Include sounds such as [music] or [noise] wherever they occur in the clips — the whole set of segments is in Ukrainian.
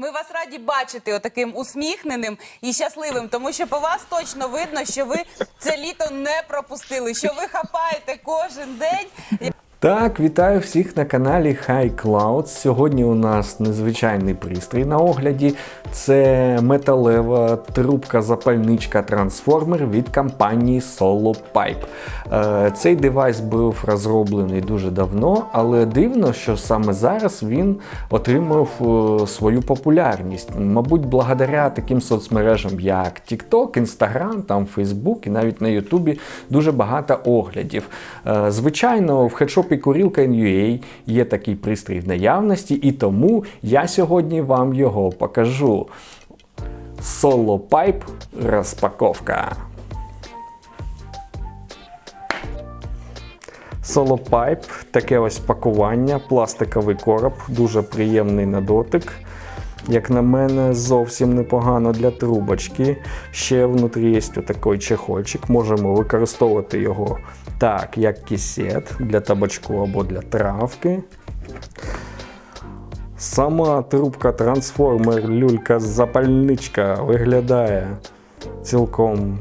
Ми вас раді бачити отаким усміхненим і щасливим, тому що по вас точно видно, що ви це літо не пропустили, що ви хапаєте кожен день. Так, вітаю всіх на каналі High Cloud. Сьогодні у нас незвичайний пристрій на огляді. Це металева трубка запальничка трансформер від компанії Solo Pipe. Е, Цей девайс був розроблений дуже давно, але дивно, що саме зараз він отримав е, свою популярність. Мабуть, благодаря таким соцмережам, як TikTok, Instagram, там Facebook і навіть на YouTube дуже багато оглядів. Е, Звичайно, в хедшопі NUA є такий пристрій в наявності, і тому я сьогодні вам його покажу. Pipe розпаковка. Pipe, таке ось пакування, пластиковий короб, дуже приємний на дотик. Як на мене, зовсім непогано для трубочки. Ще внутрі є такий чехольчик. Можемо використовувати його так, як кисет для табачку або для травки. Сама трубка трансформер люлька запальничка виглядає цілком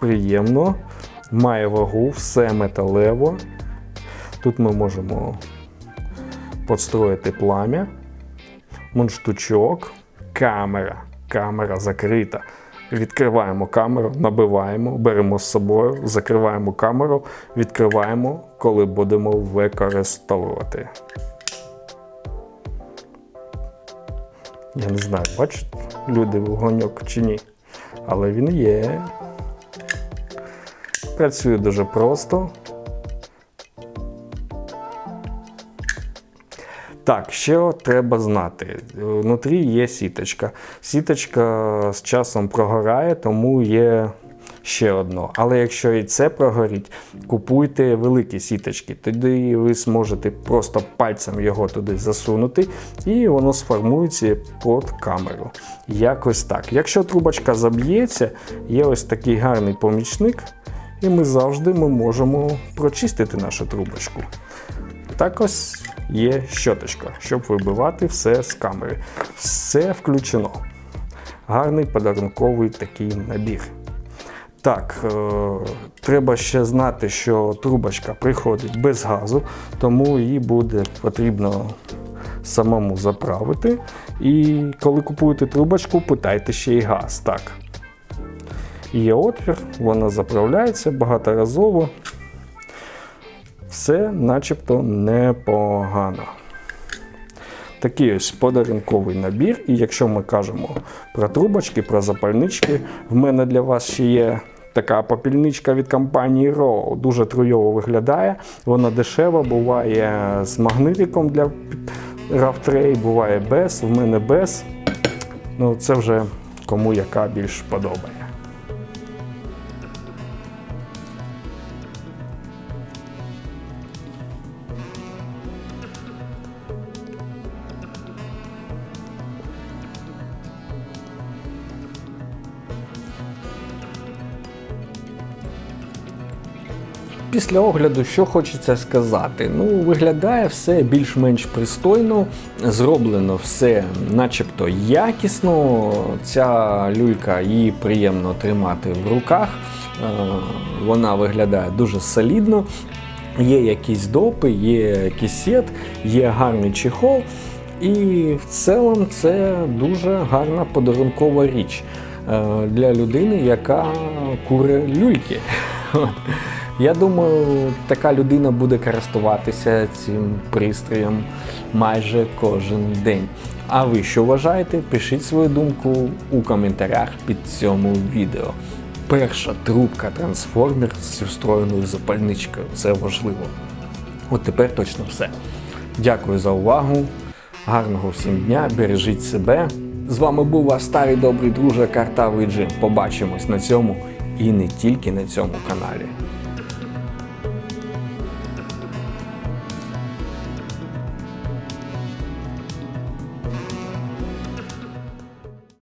приємно. Має вагу, все металево. Тут ми можемо подстроїти плам'я, мундштучок, камера. Камера закрита. Відкриваємо камеру, набиваємо, беремо з собою, закриваємо камеру, відкриваємо, коли будемо використовувати. Я не знаю, бачать люди вогоньок чи ні. Але він є. Працює дуже просто. Так, що треба знати. Внутрі є сіточка. Сіточка з часом прогорає, тому є ще одно. Але якщо і це прогорить, купуйте великі сіточки. Тоді ви зможете просто пальцем його туди засунути, і воно сформується під камеру. Якось так. Якщо трубочка заб'ється, є ось такий гарний помічник, і ми завжди ми можемо прочистити нашу трубочку. Так ось є щоточка, щоб вибивати все з камери. Все включено. Гарний подарунковий такий набір. Так, е, треба ще знати, що трубочка приходить без газу, тому її буде потрібно самому заправити. І коли купуєте трубочку, питайте ще й газ. Так. Є отвір, вона заправляється багаторазово. Все начебто непогано. Такий ось подарунковий набір. І якщо ми кажемо про трубочки, про запальнички, в мене для вас ще є така попільничка від компанії Row. Дуже труйово виглядає. Вона дешева, буває з магнитиком для рафтрей, буває без. В мене без. Ну, це вже кому яка більш подобає. Після огляду, що хочеться сказати? Ну, виглядає все більш-менш пристойно, зроблено все начебто якісно. Ця люлька її приємно тримати в руках. Е, Вона виглядає дуже солідно. Є якісь допи, є кисет, є гарний чехол. І в цілому це дуже гарна подарункова річ е, для людини, яка куре люльки. [laughs] Я думаю, така людина буде користуватися цим пристроєм майже кожен день. А ви що вважаєте? Пишіть свою думку у коментарях під цьому відео. Перша трубка трансформер зі встроєною запальничкою це важливо. От тепер точно все. Дякую за увагу. Гарного всім дня, бережіть себе. З вами був ваш старий добрий друже Картавий Джим. Побачимось на цьому і не тільки на цьому каналі.